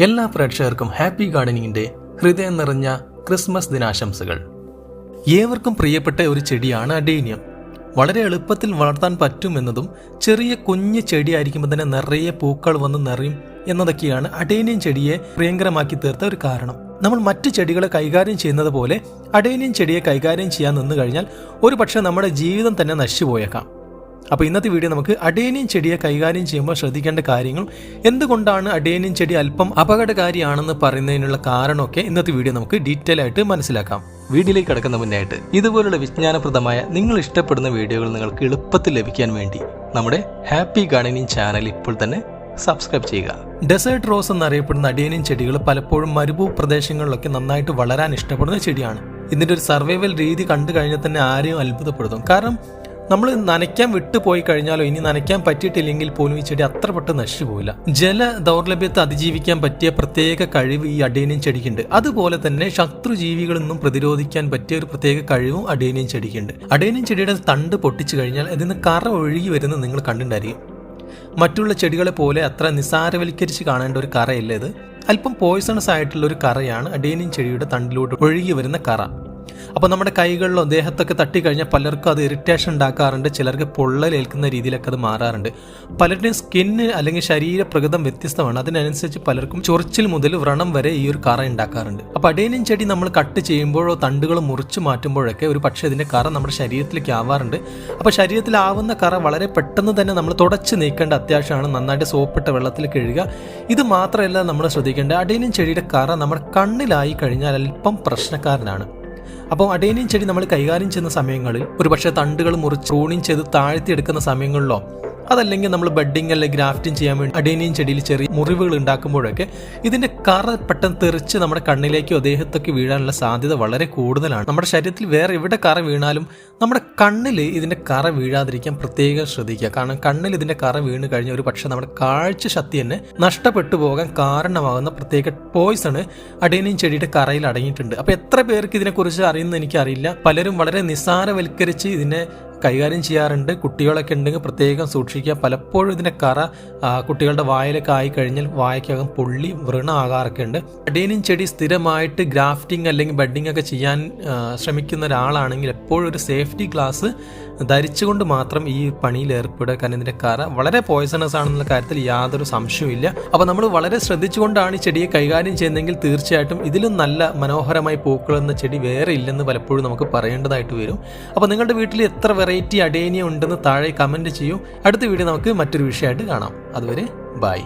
എല്ലാ പ്രേക്ഷകർക്കും ഹാപ്പി ഗാർഡനിങ്ങിന്റെ ഹൃദയം നിറഞ്ഞ ക്രിസ്മസ് ദിനാശംസകൾ. ഏവർക്കും പ്രിയപ്പെട്ട ഒരു ചെടിയാണ് അഡീനിയം. വളരെ എളുപ്പത്തിൽ വളർത്താൻ പറ്റുമെന്നതും ചെറിയ കുഞ്ഞു ചെടിയായിരിക്കുമ്പോൾ തന്നെ നിറയെ പൂക്കൾ വന്ന് നിറയും എന്നതൊക്കെയാണ് അഡേനിയം ചെടിയെ പ്രിയങ്കരമാക്കി തീർത്ത ഒരു കാരണം. നമ്മൾ മറ്റു ചെടികളെ കൈകാര്യം ചെയ്യുന്നത് പോലെ അഡേനിയം ചെടിയെ കൈകാര്യം ചെയ്യാൻ നിന്നു കഴിഞ്ഞാൽ ഒരു നമ്മുടെ ജീവിതം തന്നെ നശിച്ചു പോയേക്കാം അപ്പോൾ ഇന്നത്തെ വീഡിയോ നമുക്ക് അഡേനിയം ചെടിയെ കൈകാര്യം ചെയ്യുമ്പോൾ ശ്രദ്ധിക്കേണ്ട കാര്യങ്ങൾ. എന്തുകൊണ്ടാണ് അഡേനിയം ചെടി അല്പം അപകടകാരിയാണെന്ന് പറയുന്നതിനുള്ള കാരണമൊക്കെ ഇന്നത്തെ വീഡിയോ നമുക്ക് ഡീറ്റെയിൽ ആയിട്ട് മനസ്സിലാക്കാം. വീഡിയോയിലേക്ക് കടക്കുന്ന മുന്നായിട്ട് ഇതുപോലുള്ള വിജ്ഞാനപ്രദമായ നിങ്ങൾ ഇഷ്ടപ്പെടുന്ന വീഡിയോകൾ നിങ്ങൾക്ക് എളുപ്പത്തിൽ ലഭിക്കാൻ വേണ്ടി നമ്മുടെ ഹാപ്പി ഗാർഡനിങ് ചാനൽ ഇപ്പോൾ തന്നെ സബ്സ്ക്രൈബ് ചെയ്യുക. ഡെസേർട്ട് റോസ് എന്നറിയപ്പെടുന്ന അടിയനിയം ചെടികൾ പലപ്പോഴും മരുഭൂ പ്രദേശങ്ങളിലൊക്കെ നന്നായിട്ട് വളരാൻ ഇഷ്ടപ്പെടുന്ന ചെടിയാണ്. ഇതിന്റെ ഒരു സർവൈവൽ രീതി കണ്ടു കഴിഞ്ഞാൽ തന്നെ ആരെയും അത്ഭുതപ്പെടുത്തും. കാരണം നമ്മൾ നനയ്ക്കാൻ വിട്ടുപോയി കഴിഞ്ഞാലോ ഇനി നനയ്ക്കാൻ പറ്റിയിട്ടില്ലെങ്കിൽ പോലും ഈ ചെടി അത്ര പെട്ടെന്ന് നശിച്ചു പോവില്ല. ജല ദൗർലഭ്യത്തെ അതിജീവിക്കാൻ പറ്റിയ പ്രത്യേക കഴിവ് ഈ അഡേനിയം ചെടിക്കുണ്ട്. അതുപോലെ തന്നെ ശത്രുജീവികളിൽ നിന്നും പ്രതിരോധിക്കാൻ പറ്റിയ ഒരു പ്രത്യേക കഴിവും അഡേനിയം ചെടിക്കുണ്ട്. അഡേനിയം ചെടിയുടെ തണ്ട് പൊട്ടിച്ചു കഴിഞ്ഞാൽ അതിൽ കറ ഒഴുകി വരുന്നത് നിങ്ങൾ കണ്ടിട്ടുണ്ടായിരിക്കും. മറ്റുള്ള ചെടികളെ പോലെ അത്ര നിസാരവൽക്കരിച്ച് കാണേണ്ട ഒരു കറയല്ല ഇത്? അല്പം പോയിസണസ് ആയിട്ടുള്ള ഒരു കറയാണ് അഡേനിയം ചെടിയുടെ തണ്ടിലൂടെ ഒഴുകി വരുന്ന കറ. അപ്പോൾ നമ്മുടെ കൈകളിലോ ദേഹത്തൊക്കെ തട്ടിക്കഴിഞ്ഞാൽ പലർക്കും അത് ഇറിറ്റേഷൻ ഉണ്ടാക്കാറുണ്ട് ചിലർക്ക് പൊള്ളലേൽക്കുന്ന രീതിയിലൊക്കെ അത് മാറാറുണ്ട്. പലരുടെയും സ്കിന്ന് അല്ലെങ്കിൽ ശരീരപ്രകൃതം വ്യത്യസ്തമാണ്. അതിനനുസരിച്ച് പലർക്കും ചൊറിച്ചിൽ മുതൽ വ്രണം വരെ ഈ ഒരു കറ ഉണ്ടാക്കാറുണ്ട്. അപ്പോൾ അടേനും ചെടി നമ്മൾ കട്ട് ചെയ്യുമ്പോഴോ തണ്ടുകൾ മുറിച്ച് മാറ്റുമ്പോഴൊക്കെ ഒരു പക്ഷേ ഇതിന്റെ കറ നമ്മുടെ ശരീരത്തിലേക്ക് ആവാറുണ്ട്. അപ്പോൾ ശരീരത്തിലാവുന്ന കറ വളരെ പെട്ടെന്ന് തന്നെ നമ്മൾ തുടച്ച് നീക്കേണ്ട അത്യാവശ്യമാണ്. നന്നായിട്ട് സോപ്പിട്ട വെള്ളത്തിൽ കഴുകുക. ഇത് മാത്രമല്ല നമ്മൾ ശ്രദ്ധിക്കേണ്ടത് അടേനും ചെടിയുടെ കറ നമ്മുടെ കണ്ണിലായി കഴിഞ്ഞാൽ അല്പം പ്രശ്നക്കാരനാണ്. അപ്പോൾ അടേനിയം ചെടി നമ്മൾ കൈകാര്യം ചെയ്യുന്ന സമയങ്ങളിൽ ഒരുപക്ഷെ തണ്ടുകൾ മുറിച്ച് പ്രൂണിങ് ചെയ്ത് താഴ്ത്തിയെടുക്കുന്ന സമയങ്ങളിലോ അതല്ലെങ്കിൽ നമ്മൾ ബെഡിങ് അല്ലെങ്കിൽ ഗ്രാഫ്റ്റിംഗ് ചെയ്യാൻ വേണ്ടി അടേനിയം ചെടിയിൽ ചെറിയ മുറിവുകൾ ഉണ്ടാക്കുമ്പോഴൊക്കെ ഇതിന്റെ കറ പെട്ടെന്ന് തെറിച്ച് നമ്മുടെ കണ്ണിലേക്കോ ദേഹത്തൊക്കെ വീഴാനുള്ള സാധ്യത വളരെ കൂടുതലാണ്. നമ്മുടെ ശരീരത്തിൽ വേറെ എവിടെ കറ വീണാലും നമ്മുടെ കണ്ണിൽ ഇതിന്റെ കറ വീഴാതിരിക്കാൻ പ്രത്യേകം ശ്രദ്ധിക്കുക. കാരണം കണ്ണിൽ ഇതിന്റെ കറ വീണ് കഴിഞ്ഞാൽ ഒരു പക്ഷേ നമ്മുടെ കാഴ്ച ശക്തി തന്നെ നഷ്ടപ്പെട്ടു പോകാൻ കാരണമാകുന്ന പ്രത്യേക പോയിസണ് അടേനിയം ചെടിയുടെ കറയിൽ അടങ്ങിയിട്ടുണ്ട്. അപ്പോൾ എത്ര പേർക്ക് ഇതിനെക്കുറിച്ച് അറിയുന്നത് എനിക്കറിയില്ല. പലരും വളരെ നിസ്സാരവൽക്കരിച്ച് ഇതിനെ കൈകാര്യം ചെയ്യാറുണ്ട്. കുട്ടികളൊക്കെ ഉണ്ടെങ്കിൽ പ്രത്യേകം സൂക്ഷിക്കുക. പലപ്പോഴും ഇതിന്റെ കറ കുട്ടികളുടെ വായിലൊക്കെ ആയി കഴിഞ്ഞാൽ വായക്കകം പൊള്ളി വൃണാകാറൊക്കെ ഉണ്ട്. ബഡീനും ചെടി സ്ഥിരമായിട്ട് ഗ്രാഫ്റ്റിംഗ് അല്ലെങ്കിൽ ബെഡിങ് ഒക്കെ ചെയ്യാൻ ശ്രമിക്കുന്ന ഒരാളാണെങ്കിൽ എപ്പോഴും ഒരു സേഫ്റ്റി ഗ്ലാസ് ധരിച്ചുകൊണ്ട് മാത്രം ഈ പണിയിൽ ഏർപ്പെടുക. കാരണം ഇതിന്റെ കറ വളരെ പോയ്സണസ് ആണെന്നുള്ള കാര്യത്തിൽ യാതൊരു സംശയവുമില്ല അപ്പോൾ നമ്മൾ വളരെ ശ്രദ്ധിച്ചുകൊണ്ടാണ് ഈ ചെടിയെ കൈകാര്യം ചെയ്യുന്നതെങ്കിൽ തീർച്ചയായിട്ടും ഇതിലും നല്ല മനോഹരമായി പൂക്കളെന്ന ചെടി വേറെ ഇല്ലെന്ന് പലപ്പോഴും നമുക്ക് പറയേണ്ടതായിട്ട് വരും. അപ്പോൾ നിങ്ങളുടെ വീട്ടിൽ എത്ര വെറൈറ്റി അടേനിയ ഉണ്ടെന്ന് താഴെ കമന്റ് ചെയ്യൂ. അടുത്ത വീഡിയോ നമുക്ക് മറ്റൊരു വിഷയമായിട്ട് കാണാം. അതുവരെ ബൈ